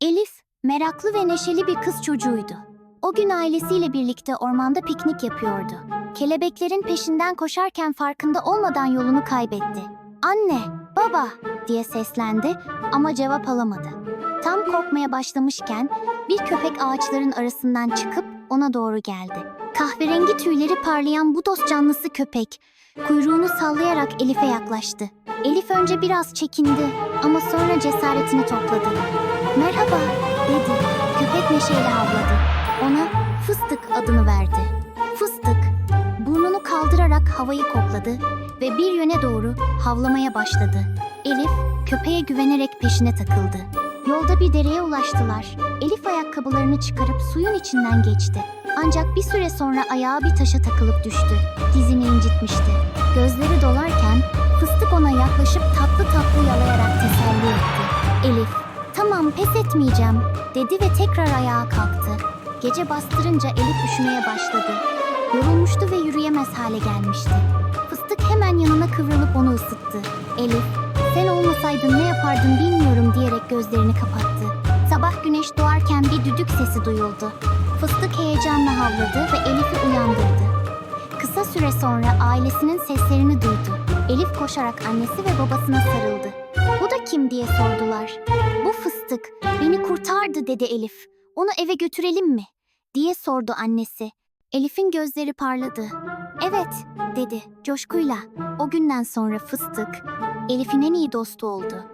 Elif, meraklı ve neşeli bir kız çocuğuydu. O gün ailesiyle birlikte ormanda piknik yapıyordu. Kelebeklerin peşinden koşarken farkında olmadan yolunu kaybetti. Anne, baba diye seslendi ama cevap alamadı. Tam korkmaya başlamışken bir köpek ağaçların arasından çıkıp ona doğru geldi. Kahverengi tüyleri parlayan bu dost canlısı köpek kuyruğunu sallayarak Elif'e yaklaştı. Elif önce biraz çekindi ama sonra cesaretini topladı. Neşeyle havladı. Ona fıstık adını verdi. Fıstık burnunu kaldırarak havayı kokladı ve bir yöne doğru havlamaya başladı. Elif köpeğe güvenerek peşine takıldı. Yolda bir dereye ulaştılar. Elif ayakkabılarını çıkarıp suyun içinden geçti. Ancak bir süre sonra ayağı bir taşa takılıp düştü. Dizini incitmişti. Gözleri dolarken fıstık ona yaklaşıp tatlı tatlı yalayarak teselli etti. Elif, tamam pes etmeyeceğim dedi ve tekrar ayağa kalktı. Gece bastırınca Elif üşümeye başladı. Yorulmuştu ve yürüyemez hale gelmişti. Fıstık hemen yanına kıvrılıp onu ısıttı. Elif, sen olmasaydın ne yapardın bilmiyorum diyerek gözlerini kapattı. Sabah güneş doğarken bir düdük sesi duyuldu. Fıstık heyecanla havladı ve Elif'i uyandırdı. Kısa süre sonra ailesinin seslerini duydu. Elif koşarak annesi ve babasına sarıldı. Kim diye sordular. Bu fıstık beni kurtardı dedi Elif. Onu eve götürelim mi? diye sordu annesi. Elif'in gözleri parladı. Evet dedi coşkuyla. O günden sonra fıstık Elif'in en iyi dostu oldu.